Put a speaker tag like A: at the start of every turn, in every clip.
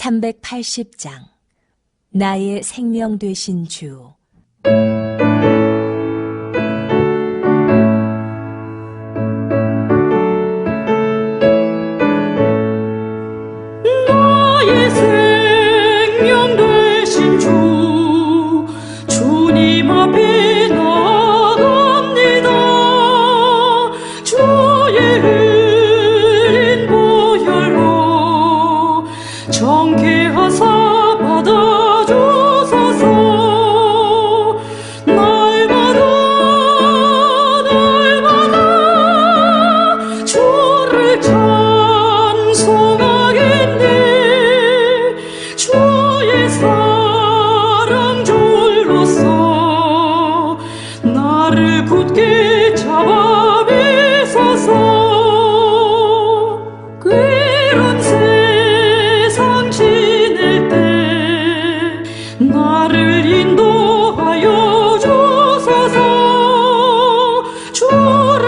A: 380장. 나의 생명 되신 주.
B: 생명 되신 주. 주님 앞에 나 정케하사 받아주소서. 날마다 날마다 주를 찬송하겠네. 주의 사랑 줄로서 나를 굳게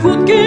B: could give.